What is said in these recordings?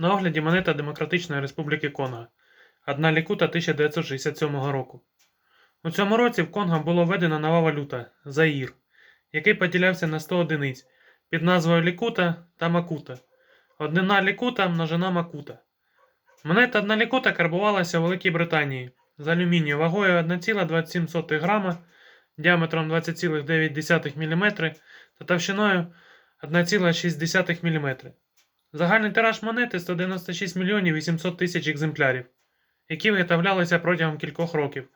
На огляді монета Демократичної Республіки Конго. Одна лікута 1967 року. У цьому році в Конго було введено нова валюта Заїр, який поділявся на 100 одиниць під назвою Лікута та Макута. Однина Лікута множина Макута. Монета одна лікута карбувалася у Великій Британії з алюмінію вагою 1,27 грама, діаметром 20,9 мм та товщиною 1,6 мм. Загальний тираж монети 196 мільйонів 800 тисяч екземплярів, які виготовлялися протягом кількох років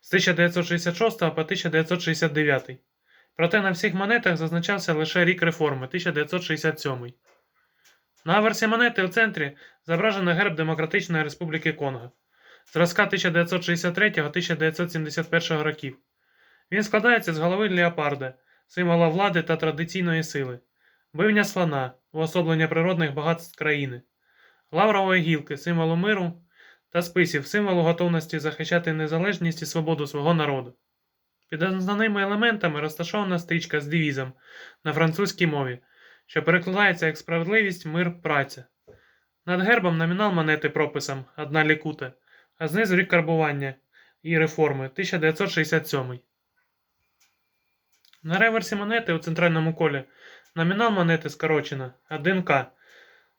з 1966 по 1969. Проте на всіх монетах зазначався лише рік реформи 1967. На аверсі монети у центрі зображено герб Демократичної Республіки Конго зразка 1963-1971 років. Він складається з голови леопарда, символа влади та традиційної сили, бивня слона, уособлення природних багатств країни, лаврової гілки, символу миру та списів, символу готовності захищати незалежність і свободу свого народу. Під основними елементами розташована стрічка з девізом на французькій мові, що перекладається як справедливість, мир, праця. Над гербом номінал монети прописом одна лікута, а знизу рік карбування і реформи 1967. На реверсі монети у центральному колі номінал монети скорочено 1К.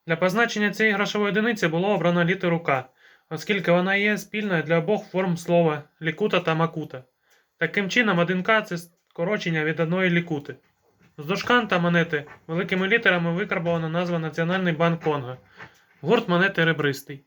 Для позначення цієї грошової одиниці було обрано літеру К, оскільки вона є спільною для обох форм слова лікута та макута. Таким чином, 1К це скорочення від одної лікути. Вздовж канта монети великими літерами викарбована назва Національний банк Конго. Гурт монети ребристий.